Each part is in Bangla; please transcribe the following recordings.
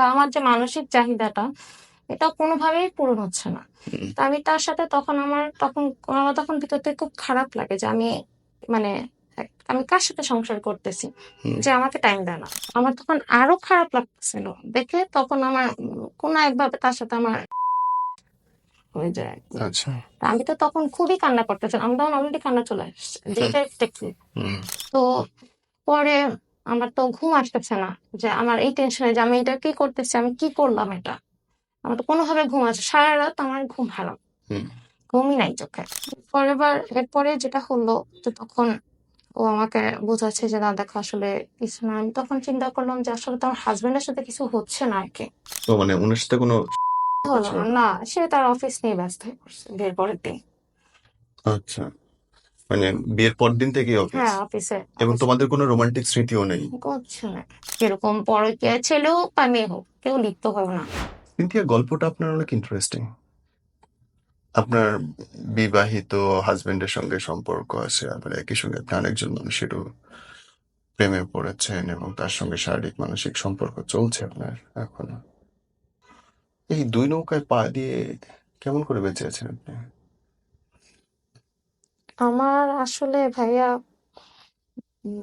তা আমার যে মানসিক চাহিদাটা এটা কোনোভাবেই পূরণ হচ্ছে না। তা আমি তার সাথে তখন আমার তখন আমার তখন ভিতর থেকে খুব খারাপ লাগে যে আমি মানে আমি কার সাথে সংসার করতেছি? যে আমাকে টাইম দেয় না। আমার তখন আরও খারাপ লাগতেছিল। দেখে তখন আমার কোনো একভাবে তার সাথে আমার হয়ে যায় আচ্ছা। আমি তো তখন খুবই কান্না করতেছিলাম। আমি তখন অলরেডি কান্না চলে আসছে। যেটা তো পরে আমার তো ঘুম আসতেছে না যে আমার এই টেনশনে যে আমি এটা কি করতেছি আমি কি করলাম এটা? আমার তো কোনোভাবে ঘুম আছে সারা রাত আমার ঘুম হারাম ঘুমই নাই চোখে। পরের বার এরপরে যেটা হলো যে তখন ও আমাকে বোঝাচ্ছে যে না দেখো আসলে কিছু না। আমি তখন চিন্তা করলাম যে আসলে তো আমার হাজবেন্ডের সাথে কিছু হচ্ছে না আর কি তো মানে ওনার সাথে কোনো হলো। না সে তার অফিস নিয়ে ব্যস্ত হয়ে পড়ছে বিয়ের পরের দিন। আচ্ছা। মানে বিয়ের পর দিন থেকে অফিস হ্যাঁ অফিসে এবং তোমাদের কোনো রোমান্টিক স্মৃতিও নেই। করছে না এরকম পরকীয়া ছেলে হোক বা মেয়ে হোক কেউ লিপ্ত হবে না। সিনথিয়া গল্পটা আপনার অনেক ইন্টারেস্টিং আপনার বিবাহিত হাজবেন্ডের সঙ্গে সম্পর্ক আছে আবার একই সঙ্গে আপনি আরেকজন মানুষেরও প্রেমে পড়েছেন এবং তার সঙ্গে শারীরিক মানসিক সম্পর্ক চলছে আপনার এখনও। এই দুই নৌকায় পা দিয়ে কেমন করে বেঁচে আছেন আপনি? আমার আসলে ভাইয়া উম,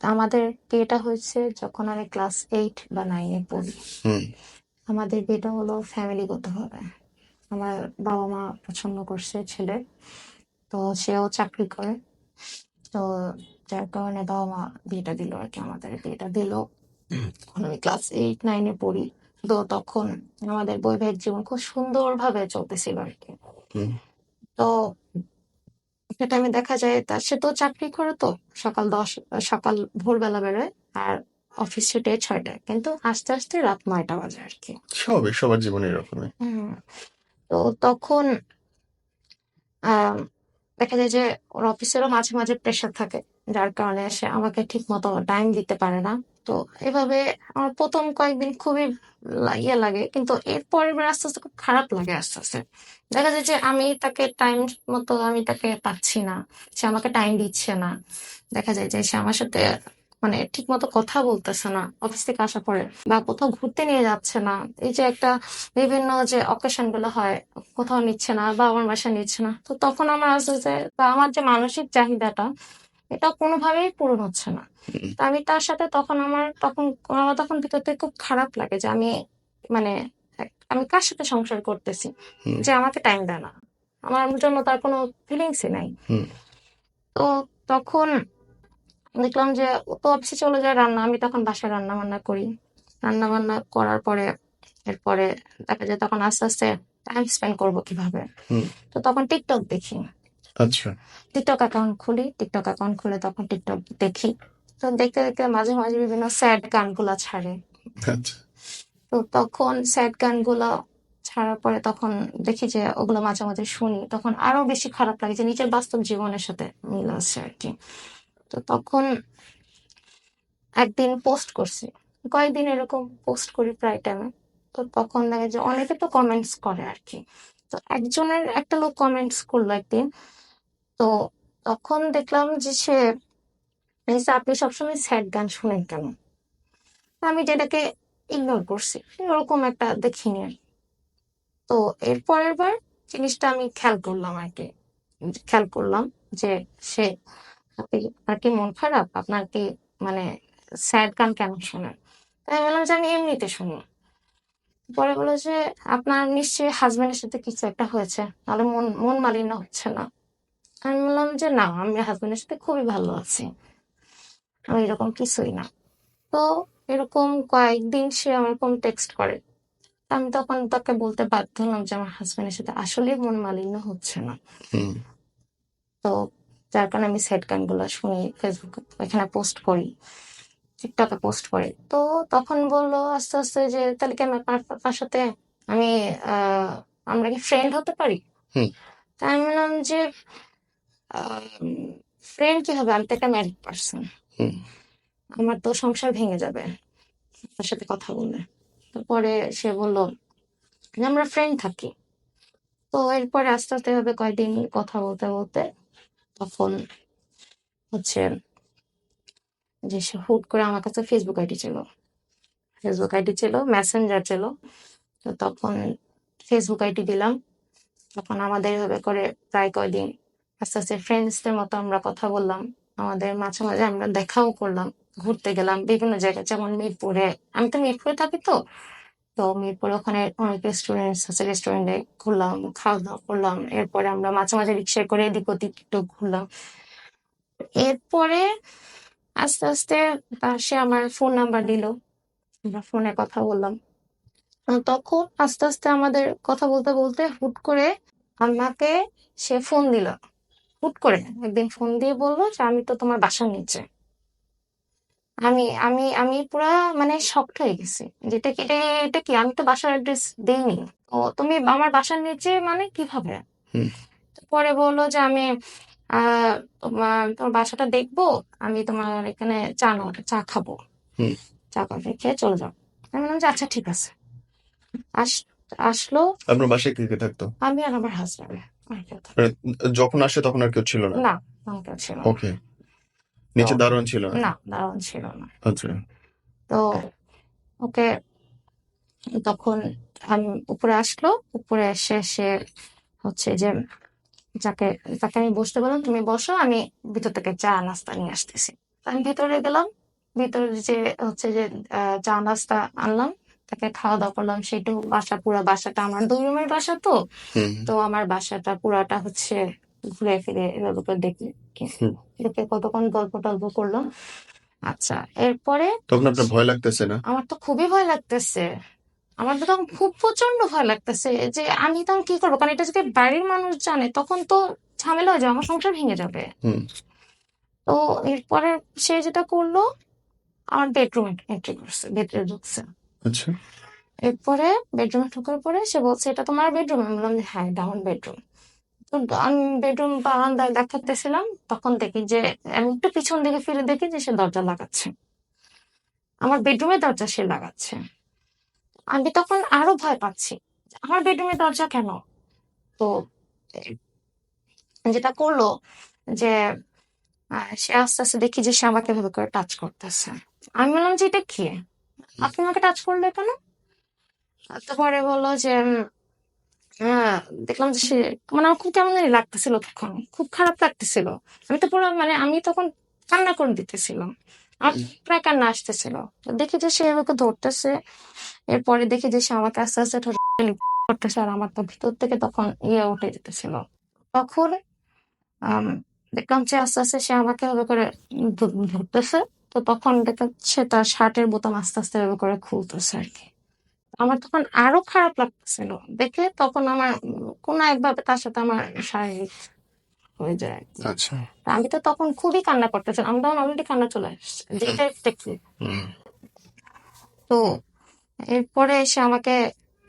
আমাদের বিয়েটা হয়েছে যখন আমি ক্লাস এইট বা নাইনে পড়ি। হুম। আমাদের বিয়েটা হলো ফ্যামিলিগত হবে আমার বাবা মা পছন্দ করছে ছেলে তো সেও চাকরি করে। তো যার কারণে বাবা মা বিয়েটা দিল আর কি আমাদের বিয়েটা দিল। যখন আমি ক্লাস এইট নাইনে পড়ি। তো তখন আমাদের বৈবাহিক জীবন খুব সুন্দরভাবে চলতেছিল আর কি। হুম। তো সেটা টাইমে দেখা যায় তা সে তো চাকরি করে তো সকাল দশ সকাল ভোরবেলা বেরোয় আর অফিস ছুটে ছয়টায়। কিন্তু আস্তে আস্তে রাত নয়টা বাজে আর কি। স্বাভাবিক সবার জীবনে এরকমই। তো তখন আহ, দেখা যায় যে ওর অফিসেরও মাঝে মাঝে প্রেশার থাকে। যার কারণে সে আমাকে ঠিক মতো টাইম দিতে পারে না। তো এভাবে আমার প্রথম কয়েকদিন খুবই ইয়ে লাগে, কিন্তু এরপর আস্তে আস্তে খুব খারাপ লাগে আস্তে আস্তে। দেখা যায় যে আমি তাকে টাইম মতো আমি তাকে পাচ্ছি না, সে আমাকে টাইম দিচ্ছে না। দেখা যায় যে সে আমার সাথে মানে ঠিক মতো কথা বলতেছে না অফিস থেকে আসার পরে, বা কোথাও ঘুরতে নিয়ে যাচ্ছে না। এই যে একটা বিভিন্ন যে অকেশনগুলো হয়, কোথাও নিচ্ছে না বা আমার বাসা নিচ্ছে না। তো তখন আমার যে বা আমার যে মানসিক চাহিদাটা এটা কোনোভাবেই পূরণ হচ্ছে না। তো আমি তার সাথে তখন আমার তখন আমার তখন ভিতর থেকে খুব খারাপ লাগে যে আমি মানে আমি কার সাথে সংসার করতেছি? যে আমাকে টাইম দেয় না। আমার জন্য তার কোনো ফিলিংসই নাই। তো তখন দেখলাম যে ও তো অফিসে চলে যায় রান্না আমি তখন বাসায় রান্না বান্না করি। রান্না বান্না করার পরে এরপরে দেখা যায় তখন আস্তে আস্তে টাইম স্পেন্ড করব কীভাবে? তো তখন টিকটক দেখি। আচ্ছা। টিকটক অ্যাকাউন্ট খুলি টিকটক অ্যাকাউন্ট খুলে তখন টিকটক দেখি। তো দেখতে দেখতে মাঝে মাঝে বিভিন্ন স্যাড গানগুলা ছাড়ে। আচ্ছা। তো তখন স্যাড গানগুলো ছাড়ার পরে তখন দেখি যে ওগুলো মাঝে মাঝে শুনি তখন আরও বেশি খারাপ লাগে যে নিজের বাস্তব জীবনের সাথে মিল আছে আর কি। তো তখন একদিন পোস্ট করছি। কয়েকদিন এরকম পোস্ট করি প্রায় টাইমে তো তখন দেখে যে অনেকে তো কমেন্টস করে আর কি। তো একজনের একটা লোক কমেন্টস করল একদিন তো তখন দেখলাম যে সে আপনি সবসময় স্যাড গান শুনেন কেন? আমি যেটাকে ইগনোর করছি, ওরকম একটা দেখিনি আর তো এর পরের বার জিনিসটা আমি খেয়াল করলাম আর কি। খেয়াল করলাম যে সে আপনি, আপনার কি মন খারাপ? আপনার কি মানে স্যাড গান কেন শোনেন? তাই বললাম যে আমি এমনিতে শুনি। পরে বলল যে আপনার নিশ্চয়ই হাজবেন্ডের সাথে কিছু একটা হয়েছে, নাহলে মন মন মালিন্য হচ্ছে না। আমি বললাম যে না আমি হাজবেন্ডের সাথে খুবই ভালো আছি। আমি এরকম কিছুই না। তো এরকম কয়েকদিন সে এরকম টেক্সট করে। আমি তখন তাকে বলতে বাধ্য হলাম যে আমার হাজবেন্ডের সাথে আসলে মন মালিন্য হচ্ছে না। তো যার কারণে আমি স্যাড গানগুলো শুনি ফেসবুক এখানে পোস্ট করি টিকটকে পোস্ট করি। তো তখন বলল আস্তে আস্তে যে তাহলে কি আমি আপনার সাথে আমি আহ, আমরা কি ফ্রেন্ড হতে পারি? হুম। তা আমি বললাম যে ফ্রেন্ড কি হবে? আমি তো একটা ম্যারিড পার্সন আমার তো সংসার ভেঙে যাবে। তার সাথে কথা বললে তারপরে সে বলল যে আমরা ফ্রেন্ড থাকি। তো এরপরে আস্তে আস্তে এভাবে কয়েকদিন কথা বলতে বলতে তখন হচ্ছে যে সে হুট করে আমার কাছে ফেসবুক আইডি ছিল ফেসবুক আইডি ছিল মেসেঞ্জার ছিল তো তখন ফেসবুক আইডি দিলাম। তখন আমাদের এভাবে করে প্রায় কয়দিন আস্তে আস্তে ফ্রেন্ডসদের মতো আমরা কথা বললাম। আমাদের মাঝে মাঝে আমরা দেখাও করলাম, ঘুরতে গেলাম বিভিন্ন জায়গায়। যেমন মিরপুরে, আমি তো মিরপুরে থাকি তো। তো মিরপুরে ওখানে অনেক রেস্টুরেন্ট আছে রেস্টুরেন্টে ঘুরলাম খাওয়া দাওয়া করলাম। এরপরে আমরা মাঝে মাঝে রিক্সায় করে এদিক ওদিক একটু ঘুরলাম। এরপরে আস্তে আস্তে সে আমার ফোন নাম্বার দিল। আমরা ফোনে কথা বললাম। তখন আস্তে আস্তে আমাদের কথা বলতে বলতে হুট করে আমাকে সে ফোন দিল। হুট করে একদিন ফোন দিয়ে বলল যে আমি তো তোমার বাসার নিচে। আমি আমি আমি পুরা মানে শক্ট হয়ে গেছি। যেটা কি এটা- কি? আমি তো বাসার অ্যাড্রেস দেইনি। ও তুমি আমার বাসার নিচে মানে কীভাবে? পরে বলল যে আমি তোমার তোমার বাসাটা দেখব। আমি তোমার এখানে চা নাও চা খাব। চা কফি খেয়ে চলে যাও আমি বললাম যে আচ্ছা ঠিক আছে। আস আসলো। আপনার বাসায় কে কে থাকতো? আমি আর আমার হাজব্যান্ড যখন আসে তখন আর কেউ ছিল না? না আমার কেউ ছিল না। ওকে। নিচে দারোয়ান ছিল না? না দারুণ ছিল না। আচ্ছা। তো ওকে তখন আমি উপরে আসলো উপরে এসে সে হচ্ছে যে যাকে তাকে আমি বসতে বললাম তুমি বসো আমি ভিতর থেকে চা নাস্তা নিয়ে আসতেছি। আমি ভিতরে গেলাম ভিতরে যে হচ্ছে যে চা নাস্তা আনলাম। তাকে খাওয়া দাওয়া করলাম সেটু বাসা পুরো বাসাটা আমার দুই রুমের বাসা তো। তো আমার বাসাটা পুরাটা হচ্ছে ঘুরে ফিরে এভাবে করে দেখি কতক্ষণ গল্প টল্প করলাম। আচ্ছা এরপরে তখন আপনার ভয় লাগতেছে না? আমার তো খুবই ভয় লাগতেছে। আমার তো তখন খুব প্রচণ্ড ভয় লাগতেছে যে আমি তখন কি করব? কারণ এটা যদি বাড়ির মানুষ জানে তখন তো ঝামেলা হয়ে যাবে আমার সংসার ভেঙে যাবে। হুম। তো এরপরে সে যেটা করল আমার বেডরুমে এন্ট্রি করছে বেডরুমে ঢুকছে। আচ্ছা। এরপরে বেডরুমে ঢোকার পরে সে বলছে এটা তোমার বেডরুম আমি বললাম যে, হ্যাঁ আমার বেডরুম তো আমি বেডরুম বারান্দায় দেখাতেছিলাম তখন দেখি যে আমি একটু পিছন দিকে ফিরে দেখি যে সে দরজা লাগাচ্ছে। আমার বেডরুমের দরজা সে লাগাচ্ছে। আমি তখন আরও ভয় পাচ্ছি আমার বেডরুমের দরজা কেন? তো যেটা করল যে সে আস্তে আস্তে দেখি যে সে আমাকে এভাবে করে টাচ করতেছে। আমি বললাম যে এটা কি? আপনি আমাকে টাচ করলে কেন? তারপরে বলল যে উম, দেখলাম যে সে মানে আমার খুব কেমন জানি লাগতেছিল তখন খুব খারাপ লাগতেছিল। আমি তো পুরো মানে আমি তখন কান্না করে দিতেছিলাম। আমার প্রায় কান্না আসতেছিল। দেখি যে সে আমাকে ধরতেছে। এরপরে দেখি যে সে আমাকে আস্তে আস্তে করতেছে আর আমার তো ভিতর থেকে তখন ইয়ে উঠে যেতেছিল। তখন দেখলাম যে আস্তে আস্তে সে আমাকে করে ধরতেছে। তো তখন দেখলাম সে তার শার্টের বোতাম আস্তে আস্তে এভাবে করে খুলতেছে আর কি। আমার তখন আরও খারাপ লাগতেছিল। দেখে তখন আমার কোনো একভাবে তার সাথে আমার শারীরিক হয়ে যায় আচ্ছা। আমি তো তখন খুবই কান্না করতেছিলাম। আমি তখন অলরেডি কান্না চলে আসছে। যেটা দেখছি তো এরপরে এসে আমাকে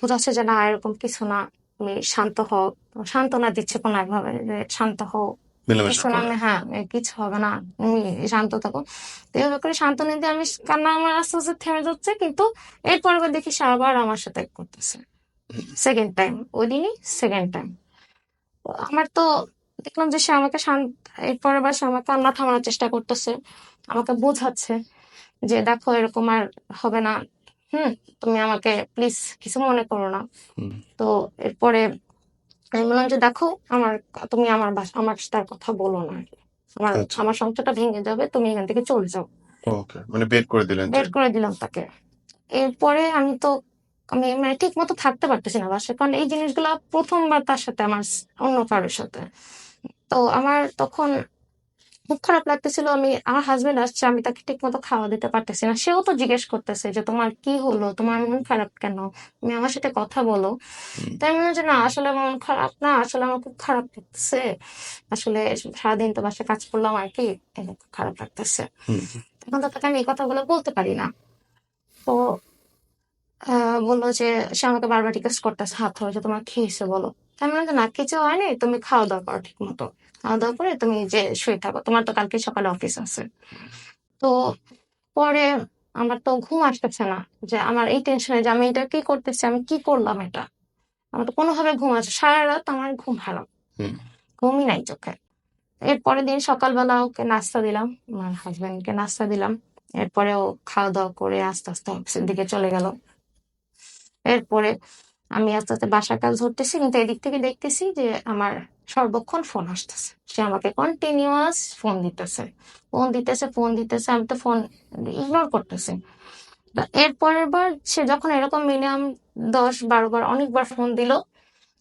বোঝাচ্ছে যে না এরকম কিছু না। তুমি শান্ত হও। সান্ত্বনা দিচ্ছে কোনো একভাবে যে শান্ত হও। কিছু না আমি হ্যাঁ কিছু হবে না। তুমি শান্ত থাকো। করে শান্ত নিতে আমি কান্না আমার আস্তে আস্তে থেমে যাচ্ছে কিন্তু এরপর দেখি সে আবার আমার সাথে করতেছে। সেকেন্ড টাইম ওই দিনই সেকেন্ড টাইম আমার তো দেখলাম যে সে আমাকে শান্ত এরপর আবার সে আমাকে কান্না থামানোর চেষ্টা করতেছে। আমাকে বোঝাচ্ছে যে দেখো এরকম আর হবে না। হুম তুমি আমাকে প্লিজ কিছু মনে করো না। তো এরপরে আমি বললাম যে দেখো আমার তুমি আমার বাস আমার তার কথা বলো না আমার আচ্ছা। আমার সংসারটা ভেঙে যাবে তুমি এখান থেকে চলে যাও। ওকে মানে বের করে দিলেন বের করে দিলাম তাকে। এরপরে আমি তো আমি মানে ঠিক মতো থাকতে পারতেছি না বাসায় কারণ এই জিনিসগুলো প্রথমবার তার সাথে আমার অন্য কারোর সাথে। তো আমার তখন খুব খারাপ লাগতেছিল আমি আমার হাজবেন্ড আসছে আমি তাকে ঠিক মতো খাওয়া দিতে পারতেছি না। সেও তো জিজ্ঞেস করতেছে যে তোমার কি হলো? তোমার মন খারাপ কেন? তুমি আমার সাথে কথা বলো। তাই মনে হচ্ছে না আসলে মন খারাপ না আসলে আমার খুব খারাপ লাগতেছে। আসলে সারাদিন তো বাসায় কাজ করলাম আর কি খুব খারাপ লাগতেছে। তখন তো তাকে আমি এই কথাগুলো বলতে পারি না। তো আহ, বলল যে সে আমাকে বারবার রিকোয়েস্ট করতেছে হাত হয়েছে তোমার খেয়েছে বলো? আমি বললাম না কিছু হয়নি তুমি খাওয়া দাওয়া করো ঠিক মতো খাওয়া দাওয়া করে তুমি যে শুয়ে থাকো। তোমার তো কালকে সকালে অফিস আছে। তো পরে আমার তো ঘুম আসতেছে না যে আমার এই টেনশনে যে আমি এটা কি করতেছি আমি কি করলাম এটা? আমার তো কোনোভাবে ঘুম আসে সারা রাত আমার ঘুম হারাম ঘুমই নাই চোখে। এর পরের দিন সকালবেলা ওকে নাস্তা দিলাম আমার হাজবেন্ডকে নাস্তা দিলাম। এরপরে ও খাওয়া দাওয়া করে আস্তে আস্তে অফিসের দিকে চলে গেল। এরপরে আমি আস্তে আস্তে বাসার কাজ ধরতেছি কিন্তু এদিক থেকে দেখতেছি যে আমার সর্বক্ষণ ফোন আসতেছে। সে আমাকে কন্টিনিউয়াস ফোন দিতেছে। ফোন দিতেছে ফোন দিতেছে আমি তো ফোন ইগনোর করতেছি। এরপরের বার সে যখন এরকম মিনিমাম দশ বারো বার অনেকবার ফোন দিল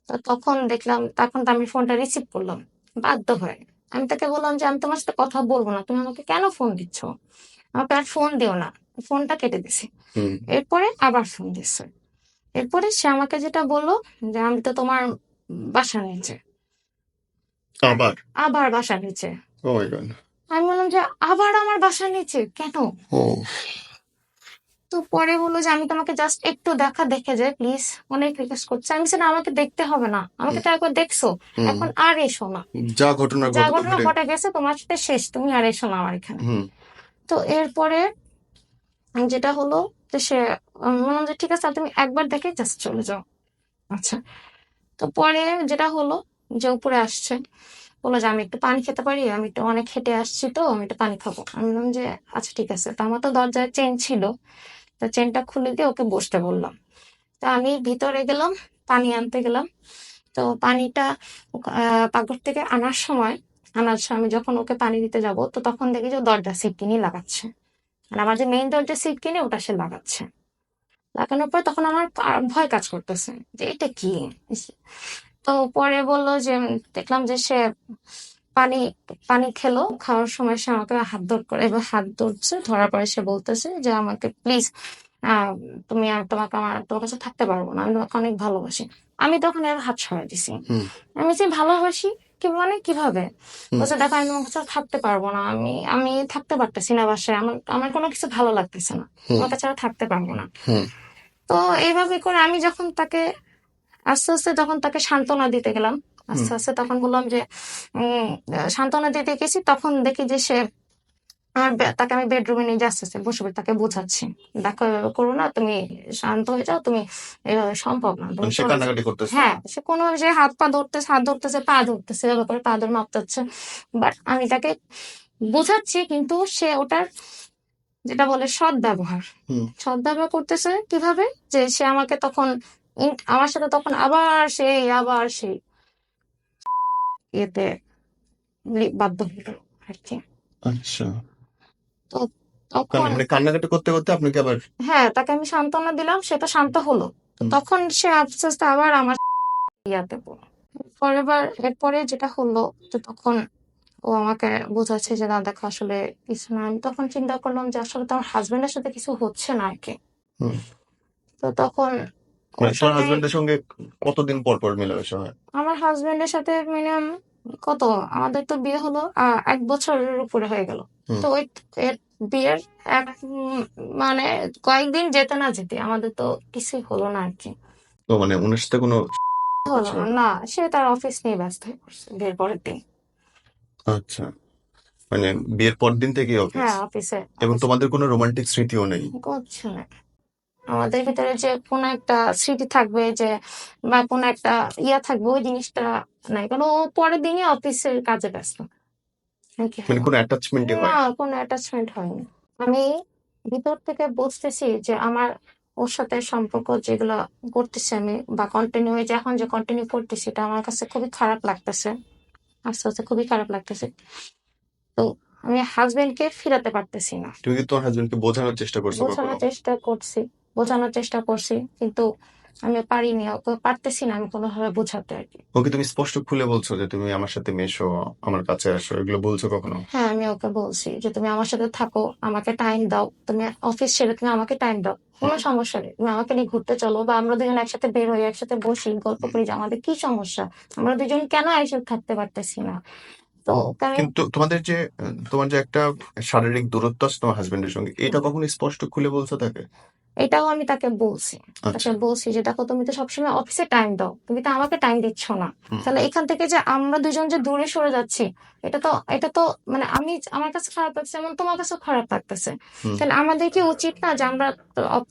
তো তখন দেখলাম তখন তো আমি ফোনটা রিসিভ করলাম। বাধ্য হয়ে। আমি তাকে বললাম যে আমি তোমার সাথে কথা বলব না। তুমি আমাকে কেন ফোন দিচ্ছ? আমাকে আর ফোন দিও না। ফোনটা কেটে দিছি। হুম। এরপরে আবার ফোন দিচ্ছে এরপরে সে আমাকে যেটা বলল যে আমি তো তোমার বাসা নিচে। আবার? আবার বাসার নিচে। গড আমি বললাম যে আবার আমার বাসার নিচে? কেন? তো পরে বলল যে আমি তোমাকে জাস্ট একটু দেখা দেখে যাই প্লিজ অনেক রিকোয়েস্ট করছে। আমি সেটা আমাকে দেখতে হবে না। আমাকে তো একবার দেখছ। এখন আর এসো না। যা ঘটনা যা ঘটে ঘটনা ঘটে। গেছে তোমার সাথে শেষ। তুমি আর এসো না আমার এখানে। তো এরপরে যেটা হলো যে সে বললাম যে, ঠিক আছে তুমি একবার দেখে জাস্ট চলে যাও। আচ্ছা তো পরে যেটা হলো যে উপরে আসছে, বলল যে, আমি একটু পানি খেতে পারি, আমি একটু অনেক হেঁটে আসছি তো, আমি একটু পানি খাব। আমি বললাম যে আচ্ছা ঠিক আছে। তো আমার তো দরজায় চেন ছিল, তো চেনটা খুলে দিয়ে ওকে বসতে বললাম। তো আমি ভিতরে গেলাম, পানি আনতে গেলাম। তো পানিটা পাকঘর থেকে আনার সময় আনার সময় আমি যখন ওকে পানি দিতে যাব, তো তখন দেখি যে দরজা সিটকিনি লাগাচ্ছে। আর আমার যে মেইন দরজা সিটকিনি ওটা সে লাগাচ্ছে। লাগানোর পর তখন আমার ভয় কাজ করতেছে যে এটা কি? তো পরে বলল যে দেখলাম যে সে পানি পানি খেলো খাওয়ার সময় সে আমাকে হাত ধর করে এবার হাত ধরছে ধরার পরে সে বলতেছে যে আমাকে প্লিজ তুমি আর তোমাকে আমার তোমার কাছে থাকতে পারব না আমি তোমাকে অনেক ভালোবাসি। আমি তখন এর হাত সরাই দিছি। আমি যে ভালোবাসি কি মানে কীভাবে? বলছে দেখো আমি তোমার কাছে থাকতে পারব না আমি আমি থাকতে পারতেছি না বাসায় আমার আমার কোনো কিছু ভালো লাগতেছে না তোমার কাছে থাকতে পারব না। তো এইভাবে করে আমি যখন তাকে আস্তে আস্তে তখন তাকে সান্ত্বনা দিতে গেলাম। আস্তে আস্তে তখন বললাম যে উম, সান্ত্বনা দিতে গেছি তখন দেখি যে সে আমার তাকে আমি বেডরুমে নিয়ে যাচ্ছে আস্তে বসে বসে তাকে বোঝাচ্ছি। দেখো এভাবে করো না তুমি শান্ত হয়ে যাও তুমি এভাবে সম্ভব না মানে সে হ্যাঁ সে কোনোভাবে যে হাত পা ধরতেছে হাত ধরতেছে পা ধরতেছে এভাবে করে পা ধরে মাপতেছে বাট আমি তাকে বোঝাচ্ছি কিন্তু সে ওটার যেটা বলে সৎ ব্যবহার। সৎ ব্যবহার করতেছে কীভাবে? যে সে আমাকে তখন আমার সাথে তখন আবার সেই আবার সেই। ইয়েতে বাধ্য হলো আর কি আচ্ছা। তো তখন মানে কান্নাকাটি করতে করতে আপনাকে আবার হ্যাঁ তাকে আমি সান্ত্বনা দিলাম সে তো শান্ত হলো। তখন সে আস্তে আস্তে আবার আমার ইয়াতে পড়ল। পরের বার এরপরে যেটা হলো যে তখন ও আমাকে বোঝাচ্ছে যে না দেখো আসলে কিছু না। আমি তখন চিন্তা করলাম যে আসলে তো আমার হাজবেন্ডের সাথে কিছু হচ্ছে না আর কি তো তখন মানে তোমার হাজবেন্ডের সঙ্গে কতদিন পর পর মেলামেশা হয় আমার হাজবেন্ডের সাথে মিনিমাম কত? আমাদের তো বিয়ে হলো এক বছরের উপরে হয়ে গেল। তো ওই বিয়ের এক মানে কয়েকদিন যেতে না যেতে আমাদের তো কিছুই হলো না আর কি তো মানে সাথে কোনো হলো আচ্ছা। না না সে তার অফিস নিয়ে ব্যস্ত হয়ে পড়ছে বিয়ের পরের দিন। আচ্ছা। মানে বিয়ের পর দিন থেকেই অফিস হ্যাঁ অফিসে এবং তোমাদের কোনো রোমান্টিক স্মৃতিও নেই? করছে না আমাদের ভিতরে যে কোনো একটা স্মৃতি থাকবে যে বা কোনো একটা ইয়া থাকবে ওই জিনিসটা নাই। কারণ ও পরের দিনই অফিসের কাজে ব্যস্ত। মানে কোনো অ্যাটাচমেন্টই হয় না কোনো অ্যাটাচমেন্ট হয়নি। আমি ভিতর থেকে বুঝতেছি যে আমার ওর সাথে সম্পর্ক যেগুলো করতেছি আমি বা কন্টিনিউ যে এখন যে কন্টিনিউ করতেছি এটা আমার কাছে খুবই খারাপ লাগতেছে। আস্তে আস্তে খুবই খারাপ লাগতেছে। তো আমি হাজবেন্ডকে ফিরাতে পারতেছি না। তুমি কি তোমার হাজবেন্ডকে বোঝানোর চেষ্টা করছ বোঝানোর চেষ্টা করছি বোঝানোর চেষ্টা করছি কিন্তু আমি পারিনি ওকে পারতেছি না আমি কোনোভাবে বোঝাতে আর কি। ওকে তুমি স্পষ্ট খুলে বলছো যে তুমি আমার সাথে মেশো আমার কাছে আসো এগুলো বলছো কখনো? হ্যাঁ আমি ওকে বলছি যে তুমি আমার সাথে থাকো আমাকে টাইম দাও তুমি অফিস ছেড়ে তুমি আমাকে টাইম দাও কোনো সমস্যা নেই তুমি আমাকে নিয়ে ঘুরতে চলো বা আমরা দুজন একসাথে বের হই একসাথে বসি গল্প করি যে আমাদের কি সমস্যা আমরা দুজন কেন একসাথে থাকতে পারতেছি না? কিন্তু তোমাদের যে তোমার যে একটা শারীরিক দূরত্ব আছে তোমার হাজবেন্ডের সঙ্গে এটা কখনো স্পষ্ট খুলে বলছো তাকে? এটাও আমি তাকে বলছি। আচ্ছা। তাকে বলছি যে দেখো তুমি তো সবসময় অফিসে টাইম দাও। তুমি তো আমাকে টাইম দিচ্ছ না। তাহলে এখান থেকে যে আমরা দুজন যে দূরে সরে যাচ্ছি এটা তো এটা তো মানে আমি আমার কাছে খারাপ লাগছে এমন তোমার কাছেও খারাপ লাগতেছে। তাহলে আমাদের কি উচিত না যে আমরা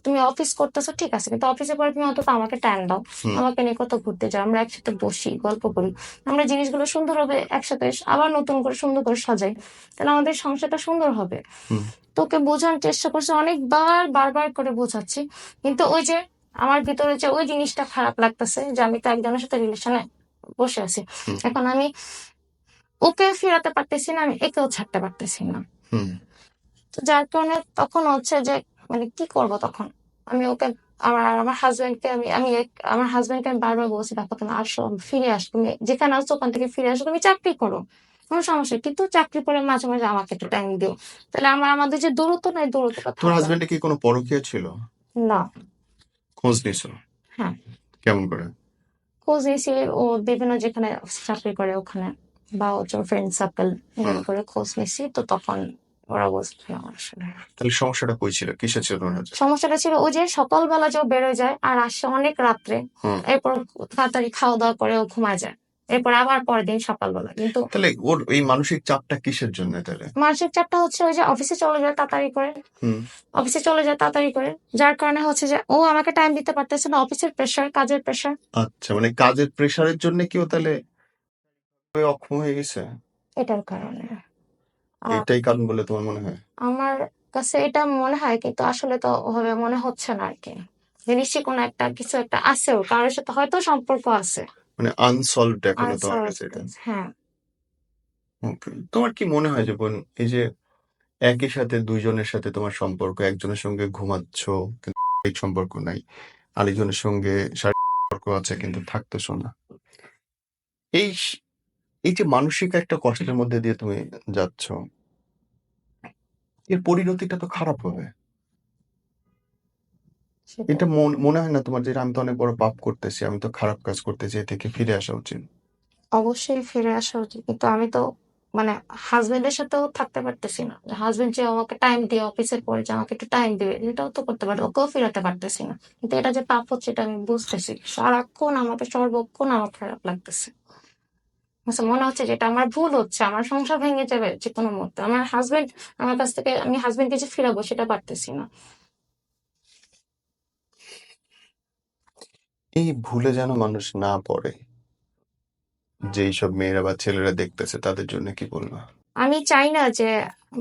তুমি অফিস করতেছো ঠিক আছে কিন্তু অফিসে পরে তুমি অন্তত আমাকে টাইম দাও। আমাকে নিয়ে কত ঘুরতে যাও আমরা একসাথে বসি গল্প করি। আমরা জিনিসগুলো সুন্দর হবে একসাথে আবার নতুন করে সুন্দর করে সাজাই। তাহলে আমাদের সংসারটা সুন্দর হবে। তোকে বোঝানোর চেষ্টা করছি অনেকবার বারবার করে বোঝাচ্ছি। কিন্তু ওই যে আমার ভিতরে যে ওই জিনিসটা খারাপ লাগতেছে যে আমি তো একজনের সাথে রিলেশনে বসে আছি। এখন আমি ওকে ফেরাতে পারতেছি না আমি একেও ছাড়তে পারতেছি না। তো যার কারণে তখন হচ্ছে যে মানে কি করব তখন? আমি ওকে আমার আমার হাজবেন্ডকে আমি আমি এক- আমার হাজবেন্ডকে আমি বারবার বলছি দেখো তুমি আসো ফিরে আসো তুমি যেখানে আসছো ওখান থেকে ফিরে আসো। তুমি চাকরি করো। কোনো সমস্যা কিন্তু চাকরি করে মাঝে মাঝে আমাকে একটু টাইম দিও। তাহলে আমার আমাদের যে দূরত্ব নাই দূরত্বটা তোমার হাজবেন্ডে কি কোনো পরকীয়া ছিল? না। খোঁজ নিছো হ্যাঁ। কেমন করে? খোঁজ নিয়েছি ও বিভিন্ন যেখানে চাকরি করে ওখানে বা ওর ফ্রেন্ড সার্কেল করে খোঁজ নিছি তো তখন ওরা আমার আসলে তাহলে সমস্যাটা কই ছিল? কিসে ছিল সমস্যাটা ছিল ওই যে সকালবেলা যে ও বেরোয় যায় আর আসে অনেক রাত্রে। এরপর তাড়াতাড়ি খাওয়া দাওয়া করে ও ঘুমায় যায়। এরপর আবার পরের দিন সকালবেলা। কিন্তু তাহলে ওর এই মানসিক চাপটা কিসের জন্য তাহলে? মানসিক চাপটা হচ্ছে ওই যে অফিসে চলে যায় তাড়াতাড়ি করে। হুম। অফিসে চলে যায় তাড়াতাড়ি করে। যার কারণে হচ্ছে যে ও আমাকে টাইম দিতে পারতেছে না অফিসের প্রেশার কাজের প্রেশার আচ্ছা মানে কাজের প্রেসারের জন্য কি ও তাহলে ওই অক্ষম হয়ে গেছে? এটার কারণে। এটাই কারণ বলে তোমার মনে হয়? আমার কাছে এটা মনে হয় কিন্তু আসলে তো ওভাবে মনে হচ্ছে না আর কি। যে নিশ্চয়ই কোনো একটা কিছু একটা আছে ওর কারোর সাথে হয়তো সম্পর্ক আছে। মানে আনসলভড এখনও তোমার কাছে এটা? হ্যাঁ. তোমার কি মনে হয় যে বোন এই যে একই সাথে দুইজনের সাথে তোমার সম্পর্ক একজনের সঙ্গে ঘুমাচ্ছ কিন্তু এই সম্পর্ক নাই আরেকজনের সঙ্গে শারীরিক সম্পর্ক আছে কিন্তু থাকতেছো না। এই এই যে মানসিক একটা কষ্টের মধ্যে দিয়ে তুমি যাচ্ছ এর পরিণতিটা তো খারাপ হবে। এটা মন- হয় না তোমার যে আমি তো অনেক বড় পাপ করতেছি আমি তো খারাপ কাজ করতেছি এ থেকে ফিরে আসা উচিত। অবশ্যই ফিরে আসা উচিত কিন্তু আমি তো মানে হাজবেন্ডের সাথেও থাকতে পারতেছি না। হাজবেন্ড যে আমাকে টাইম দিয়ে অফিসের পরে যে আমাকে একটু টাইম দিবে এটাও তো করতে পারে ওকেও ফিরাতে পারতেছি না। কিন্তু এটা যে পাপ হচ্ছে এটা আমি বুঝতেছি। সারাক্ষণ আমাকে সর্বক্ষণ আমার খারাপ লাগতেছে। আচ্ছা, মনে হচ্ছে যে এটা আমার ভুল হচ্ছে আমার সংসার ভেঙে যাবে যে কোনো মুহূর্তে। আমার হাজবেন্ড আমার কাছ থেকে আমি হাজবেন্ডকে যে ফিরাবো সেটা পারতেছি না। এই ভুলে যেন মানুষ না পড়ে। যে এইসব মেয়েরা বা ছেলেরা দেখতেছে তাদের জন্য কি বলব? আমি চাই না যে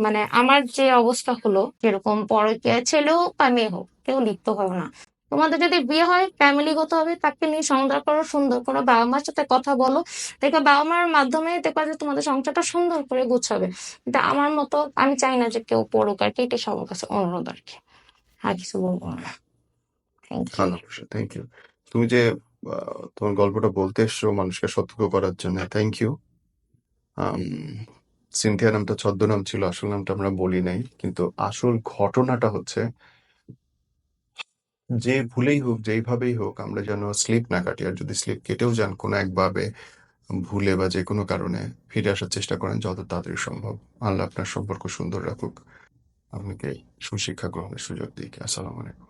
মানে আমার যে অবস্থা হলো যেরকম পরকীয়া ছেলে হোক বা মেয়ে হোক কেউ লিপ্ত হবে না। তোমাদের যদি বিয়ে হয় ফ্যামিলিগত হবে তাকে নিয়ে সংসার করো সুন্দর করো বাবা মার সাথে কথা বলো। দেখবে বাবা মার মাধ্যমে দেখবা যে তোমাদের সংসারটা সুন্দর করে গুছাবে। কিন্তু আমার মতো আমি চাই না যে কেউ পড়ুক আর কি এটা সবার কাছে অনুরোধ আর কি। আর কিছু বলব না। থ্যাংক ইউ তুমি যে আহ, তোমার গল্পটা বলতে এসছো মানুষকে সতর্ক করার জন্য থ্যাংক ইউ সিনথিয়া নামটা ছদ্মনাম ছিল আসল নামটা আমরা বলি নাই কিন্তু আসল ঘটনাটা হচ্ছে যে ভুলেই হোক যেইভাবেই হোক আমরা যেন স্লিপ না কাটি আর যদি স্লিপ কেটেও যান কোনো একভাবে ভুলে বা যে কোনো কারণে ফিরে আসার চেষ্টা করেন যত তাড়াতাড়ি সম্ভব। আল্লাহ আপনার সম্পর্ক সুন্দর রাখুক। আপনাকে সুশিক্ষা গ্রহণের সুযোগ দিক। আসসালামু আলাইকুম।